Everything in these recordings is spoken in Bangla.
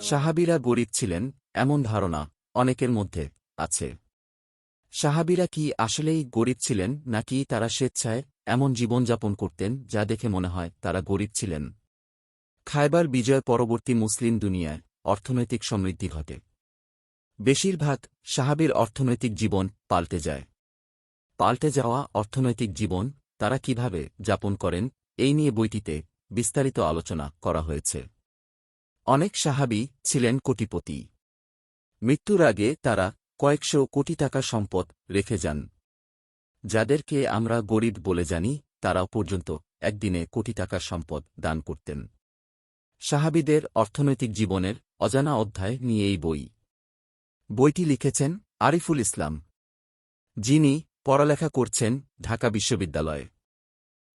সাহাবিরা গরিব ছিলেন, এমন ধারণা অনেকের মধ্যে আছে। সাহাবিরা কি আসলেই গরিব ছিলেন, নাকি তারা স্বেচ্ছায় এমন জীবনযাপন করতেন, যা দেখে মনে হয় তারা গরিব ছিলেন? খায়বার বিজয় পরবর্তী মুসলিম দুনিয়ায় অর্থনৈতিক সমৃদ্ধি ঘটে। বেশিরভাগ সাহাবির অর্থনৈতিক জীবন পাল্টে যায়। পাল্টে যাওয়া অর্থনৈতিক জীবন তারা কীভাবে যাপন করেন, এই নিয়ে বইটিতে বিস্তারিত আলোচনা করা হয়েছে। অনেক সাহাবি ছিলেন কোটিপতি। মৃত্যুর আগে তারা কয়েকশো কোটি টাকা সম্পদ রেখে যান। যাদেরকে আমরা গরিব বলে জানি, তারাও পর্যন্ত একদিনে কোটি টাকার সম্পদ দান করতেন। সাহাবিদের অর্থনৈতিক জীবনের অজানা অধ্যায় নিয়ে এই বই। বইটি লিখেছেন আরিফুল ইসলাম। যিনি পড়ালেখা করছেন ঢাকা বিশ্ববিদ্যালয়ে।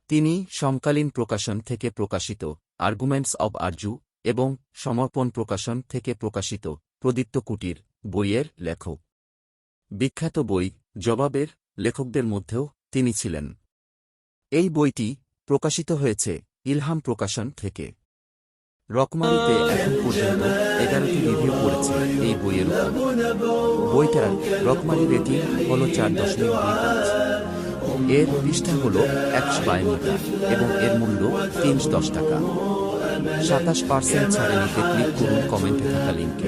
তিনি সমকালীন প্রকাশন থেকে প্রকাশিত আর্গুমেন্টস অব আরজু এবং সমর্পণ প্রকাশন থেকে প্রকাশিত প্রদীপ্ত কুটির বইয়ের লেখক। বিখ্যাত বই জবাবের লেখকদের মধ্যেও তিনি ছিলেন। এই বইটি প্রকাশিত হয়েছে ইলহাম প্রকাশন থেকে। রকমারিতে এখন পর্যন্ত এগারোটি রিভিউ করেছে এই বইয়ের উপর। বইটার রকমারি রেটিং হল চার দশমিক এর পৃষ্ঠা হল একশো বায়ান্নটা এবং এর মূল্য তিনশো দশ টাকা। সাতাশ পার্সেন্ট ছাড়ে নিতে ক্লিক করুন কমেন্টে থাকা লিঙ্কে।